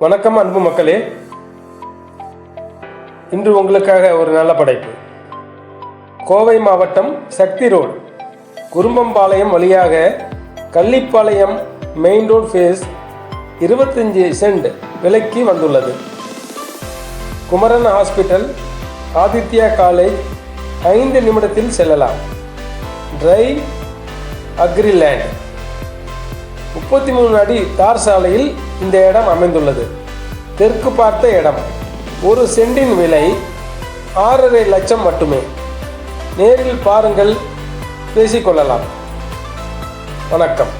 வணக்கம் அன்பு மக்களே. இன்று உங்களுக்காக ஒரு நல்ல படைப்பு. கோவை மாவட்டம் சக்தி ரோடு குரும்பம்பாளையம் வழியாக கள்ளிப்பாளையம் மெயின் ரோடு ஃபேஸ் இருபத்தஞ்சி சென்ட் விலைக்கு வந்துள்ளது. குமரன் ஹாஸ்பிட்டல் ஆதித்யா காலேஜ் ஐந்து நிமிடத்தில் செல்லலாம். ட்ரை அக்ரிலேண்ட் முப்பத்தி மூணு அடி தார் சாலையில் இந்த இடம் அமைந்துள்ளது. தெற்கு பார்த்த இடம் ஒரு சென்டின் விலை ஆறரை லட்சம் மட்டுமே. நேரில் பாருங்கள் பேசிக்கொள்ளலாம் வணக்கம்.